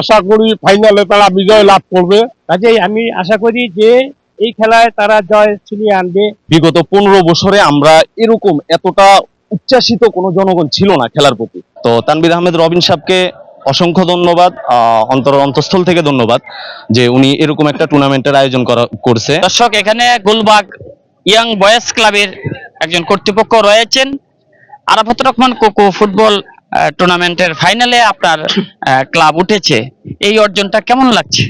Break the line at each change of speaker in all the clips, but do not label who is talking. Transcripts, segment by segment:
আশা করি ফাইনালে তারা বিজয় লাভ করবে।
কাজেই আমি আশা করি যে এই খেলায় তারা জয় ছিনিয়ে আনবে।
বিগত পনেরো বছরে আমরা এরকম এতটা উচ্ছ্বাসিত কোনো জনগণ ছিল না খেলার প্রতি। তো তানবির আহমেদ রবিন সাহেবকে অসংখ্য ধন্যবাদ আহ, অন্তর অন্তঃস্থল থেকে ধন্যবাদ যে উনি এরকম একটা টুর্নামেন্টের আয়োজন করা করছে।
দর্শক এখানে গুলবাগ ইয়াং বয়েজ ক্লাবের একজন কর্তৃপক্ষ রয়েছেন। আরাফাত রহমান কোকো ফুটবল টুর্নামেন্টের ফাইনালে আপনার ক্লাব উঠেছে। এই অর্জনটা কেমন লাগছে?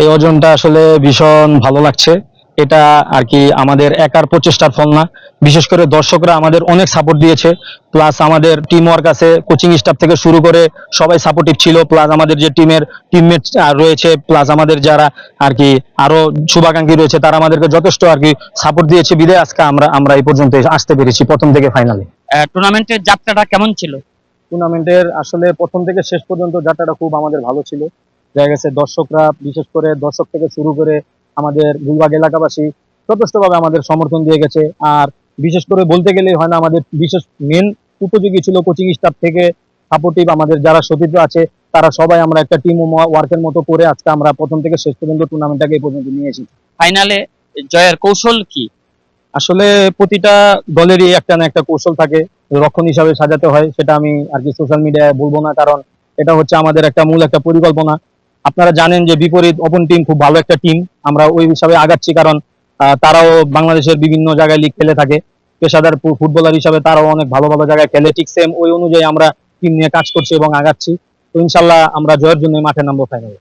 এই অর্জনটা আসলে ভীষণ ভালো লাগছে। এটা আর কি আমাদের একার প্রচেষ্টার ফল না। বিশেষ করে দর্শকরা আমাদের অনেক সাপোর্ট দিয়েছে। প্লাস আমাদের টিম ওয়ার্ক আছে কোচিং স্টাফ থেকে শুরু করে সবাই সাপোর্টিভ ছিল। প্লাস আমাদের যে টিমের টিমমেট রয়েছে প্লাস আমাদের যারা আর কি আরও শুভাকাঙ্ক্ষী রয়েছে তারা আমাদেরকে যথেষ্ট আর কি সাপোর্ট দিয়েছে। বিদায় আজকে আমরা আমরা এই পর্যন্ত আসতে পেরেছি প্রথম থেকে ফাইনালে
টুর্নামেন্টের যাত্রাটা কেমন ছিল?
টুর্নামেন্টের আসলে প্রথম থেকে শেষ পর্যন্ত যাত্রাটা খুব আমাদের ভালো ছিল। দেখা গেছে দর্শকরা বিশেষ করে দর্শক থেকে শুরু করে আমাদের গুলবাগ এলাকাবাসী যথেষ্টভাবে আমাদের সমর্থন দিয়ে গেছে। আর বিশেষ করে বলতে গেলে হয় না আমাদের বিশেষ মেন উপযোগী ছিল কোচিং স্টাফ থেকে সাপোর্টিভ আমাদের যারা সতীর্থ আছে তারা সবাই আমরা একটা টিম ওয়ার্কের মতো করে আজকে আমরা প্রথম থেকে শেষ পর্যন্ত টুর্নামেন্টটাকে এই পর্যন্ত নিয়ে এসেছি।
ফাইনালে জয়ের কৌশল কি?
আসলে প্রতিটা দলেরই একটা না একটা কৌশল থাকে। রক্ষণ হিসাবে সাজাতে হয় সেটা আমি আর কি সোশ্যাল মিডিয়ায় বলব না কারণ এটা হচ্ছে আমাদের একটা মূল একটা পরিকল্পনা। আপনারা জানেন যে বিপরীত অপন টিম খুব ভালো একটা টিম আমরা ওই হিসাবে আগাচ্ছি কারণ তারাও বাংলাদেশের বিভিন্ন জায়গায় লিগ খেলে থাকে। পেশাদার ফুটবলার হিসাবে তারাও অনেক ভালো ভালো জায়গায় খেলে ঠিক সেম ওই অনুযায়ী আমরা টিম নিয়ে কাজ করছি এবং আগাচ্ছি। তো ইনশাল্লাহ আমরা জয়ের জন্য মাঠে নামবো ফাইনালে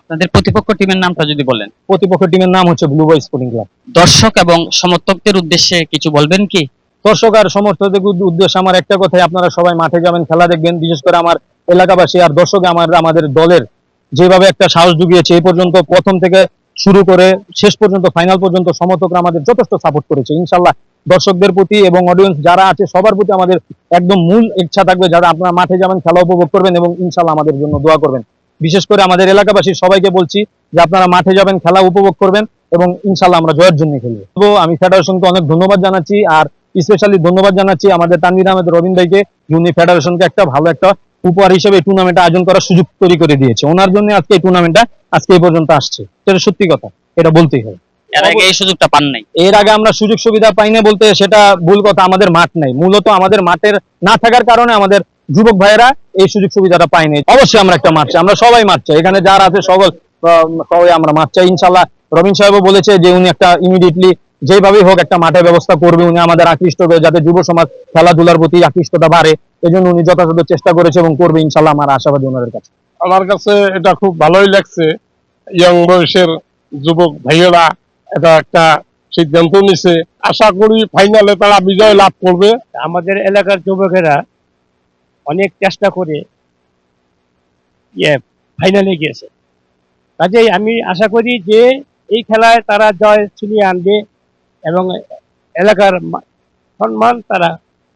আপনাদের প্রতিপক্ষ টিমের নামটা যদি বলেন।
প্রতিপক্ষ টিমের নাম হচ্ছে ব্লু বয় স্পোর্টিং ক্লাব
দর্শক এবং সমর্থকদের উদ্দেশ্যে কিছু বলবেন কি?
দর্শক আর সমর্থকদের উদ্দ- উদ্দেশ্যে আমার একটা কথাই, আপনারা সবাই মাঠে যাবেন, খেলা দেখবেন, বিশেষ করে আমার এলাকাবাসী আর দর্শক আমার, আমাদের দলের। যেভাবে একটা সাহস জুগিয়েছে এই পর্যন্ত প্রথম থেকে শুরু করে শেষ পর্যন্ত ফাইনাল পর্যন্ত সমর্থকরা আমাদের যথেষ্ট সাপোর্ট করেছে। ইনশাল্লাহ দর্শকদের প্রতি এবং অডিয়েন্স যারা আছে, সবার প্রতি আমাদের একদম মূল ইচ্ছা থাকবে, যারা আপনারা মাঠে যাবেন, খেলা উপভোগ করবেন এবং ইনশাল্লাহ আমাদের জন্য দোয়া করবেন। বিশেষ করে আমাদের এলাকাবাসীর সবাইকে বলছি যে আপনারা মাঠে যাবেন, খেলা উপভোগ করবেন এবং ইনশাল্লাহ আমরা জয়ের জন্য খেলব। আমি ফেডারেশনকে অনেক ধন্যবাদ জানাচ্ছি আর স্পেশালি ধন্যবাদ জানাচ্ছি আমাদের তানভীর আহমেদ রবিন ভাইকে। যিনি ফেডারেশনকে একটা ভালো একটা উপহার হিসেবে টুর্নামেন্ট আয়োজন করার সুযোগ তৈরি করে দিয়েছে। ওনার জন্য আজকে এই টুর্নামেন্টটা আজকে এই পর্যন্ত আসছে। এটা সত্যি কথা এটা বলতেই হয়
এর আগে এই সুযোগটা পান নাই।
এর আগে আমরা সুযোগ সুবিধা পাই না বলতে সেটা ভুল কথা আমাদের মাঠ নেই। মূলত আমাদের মাঠের না থাকার কারণে আমাদের যুবক ভাইয়েরা এই সুযোগ সুবিধাটা পায়নি অবশ্যই আমরা একটা মাঠ চাই আমরা সবাই মাঠ চাই। এখানে যারা আছে সকল সবাই আমরা মাঠ চাই। ইনশাল্লাহ রবিন সাহেবও বলেছে যে উনি একটা ইমিডিয়েটলি যেভাবেই হোক একটা মাঠের ব্যবস্থা করবে উনি আমাদের আকৃষ্ট করে যাতে যুব সমাজ খেলাধুলার প্রতি আকৃষ্টতা বাড়ে এই জন্য উনি যথাযথ চেষ্টা করেছে এবং করবে ইনশাল্লাহ আমার আশাবাদী ওনাদের কাছে।
আমার কাছে এটা খুব ভালোই লাগছে ইয়ং বয়সের যুবক ভাইয়েরা এটা একটা সিদ্ধান্ত নিছে। আশা করি ফাইনালে তারা বিজয় লাভ করবে।
আমাদের এলাকার যুবকেরা অনেক চেষ্টা করে ইয়ে ফাইনালে গিয়েছে। কাজেই আমি আশা করি যে এই খেলায় তারা জয় ছিনিয়ে আনবে। এবং এলাকার সম্মান তারা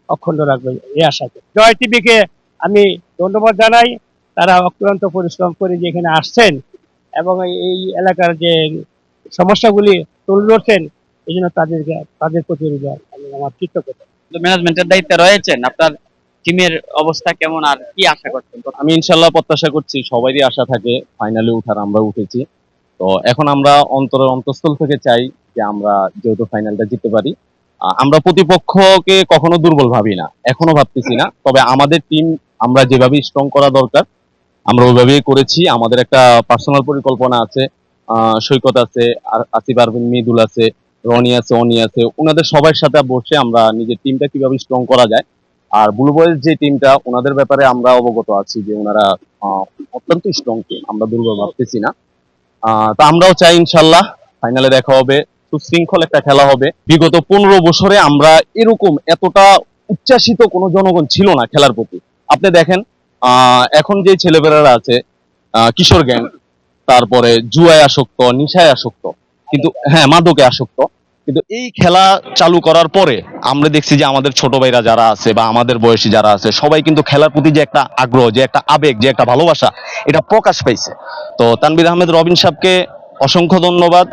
অক্ষুণ্ণ রাখবে এই আশা করি জয় টিভিকে আমি ধন্যবাদ জানাই। তারা অক্লান্ত পরিশ্রম করে যে এখানে আসছেন এবং এই- এই এলাকার যে সমস্যাগুলি তুলে ধরছেন এই জন্য তাদেরকে তাদের প্রতি আমার কৃতজ্ঞতা।
ম্যানেজমেন্টের দায়িত্বে রয়েছেন আপনার টিমের অবস্থা কেমন আর কি আশা করছেন?
আমি ইনশাল্লাহ প্রত্যাশা করছি সবারই আশা থাকে ফাইনালে উঠার আমরা উঠেছি। তো এখন আমরা অন্তরের অন্তঃস্থল থেকে চাই যে আমরা যেহেতু ফাইনালটা জিততে পারি আমরা প্রতিপক্ষকে কখনো দুর্বল ভাবি না, এখনও ভাবতেছি না। তবে আমাদের টিম আমরা যেভাবে স্ট্রং করা দরকার, আমরা ওইভাবেই করেছি। আমাদের একটা পার্সোনাল পরিকল্পনা আছে সৈকত আছে আসিফ, আরবিন, মিদুল আছে, রনি আছে, অনি আছে ওনাদের সবার সাথে বসে আমরা নিজের টিমটা কীভাবে স্ট্রং করা যায়। আর ব্লু বয়েজ যে টিমটা ওনাদের ব্যাপারে আমরা অবগত আছি যে ওনারা অত্যন্ত স্ট্রং টিম আমরা দুর্বল ভাবতেছি না। তা আমরাও চাই ইনশাল্লাহ ফাইনালে দেখা হবে। সুশৃঙ্খল একটা খেলা হবে। বিগত পনেরো বছরে আমরা এরকম এতটা উচ্ছ্বাসিত কোনো জনগণ ছিল না খেলার প্রতি। আপনি দেখেন এখন যে ছেলেপেলেরা আছে কিশোর গ্যাং, তারপরে জুয়ায় আসক্ত, নিশায় আসক্ত, কিন্তু হ্যাঁ মাদকে আসক্ত, কিন্তু এই খেলা চালু করার পরে আমরা দেখছি যে আমাদের ছোট ভাইরা যারা আছে বা আমাদের বয়সী যারা আছে, সবাই কিন্তু খেলার প্রতি যে একটা আগ্রহ, যে একটা আবেগ, যে একটা ভালোবাসা, এটা প্রকাশ পাইছে। তো তানবির আহমেদ রবিন সাহেবকে অসংখ্য ধন্যবাদ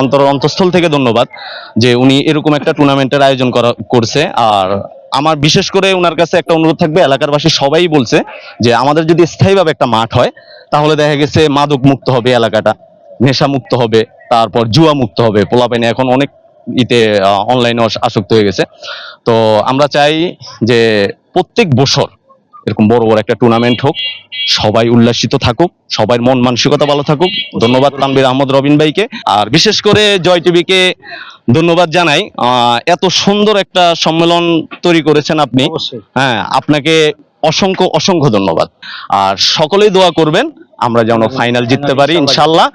অন্তর অন্তঃস্থল থেকে ধন্যবাদ যে উনি এরকম একটা টুর্নামেন্টের আয়োজন করা, করছে। আর আমার বিশেষ করে ওনার কাছে একটা অনুরোধ থাকবে, এলাকারবাসী সবাই বলছে যে আমাদের যদি স্থায়ীভাবে একটা মাঠ হয়, তাহলে দেখা গেছে মাদক মুক্ত হবে এলাকাটা, নেশা মুক্ত হবে, তারপর জুয়া মুক্ত হবে। পোলাপাইনে এখন অনেক ইতে অনলাইনে আসক্ত হয়ে গেছে। তো আমরা চাই যে প্রত্যেক বছর এরকম বড় বড় একটা টুর্নামেন্ট হোক সবাই উল্লাসিত থাকুক সবাই মন মানসিকতা ভালো থাকুক। ধন্যবাদ তানবির আহমদ রবিন ভাইকে। আর বিশেষ করে জয় টিভিকে ধন্যবাদ জানাই। আহ, এত সুন্দর একটা সম্মেলন তৈরি করেছেন আপনি। হ্যাঁ আপনাকে অসংখ্য অসংখ্য ধন্যবাদ। আর সকলেই দোয়া করবেন আমরা যেন ফাইনাল জিততে পারি ইনশাল্লাহ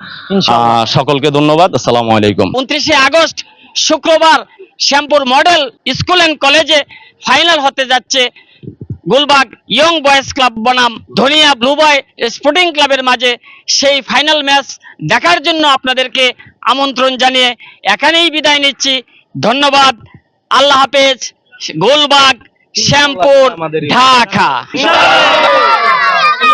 সকলকে ধন্যবাদ। আসসালামু আলাইকুম।
উনত্রিশে আগস্ট শুক্রবার শ্যামপুর মডেল স্কুল অ্যান্ড কলেজে ফাইনাল হতে যাচ্ছে। গুলবাগ ইয়ং বয়েজ ক্লাব বনাম ধনিয়া ব্লু বয় স্পোর্টিং ক্লাবের মাঝে সেই ফাইনাল ম্যাচ দেখার জন্য আপনাদেরকে আমন্ত্রণ জানিয়ে এখানেই বিদায় নিচ্ছি। ধন্যবাদ। আল্লাহ হাফেজ। গোলবাগ শ্যামপুর ঢাকা।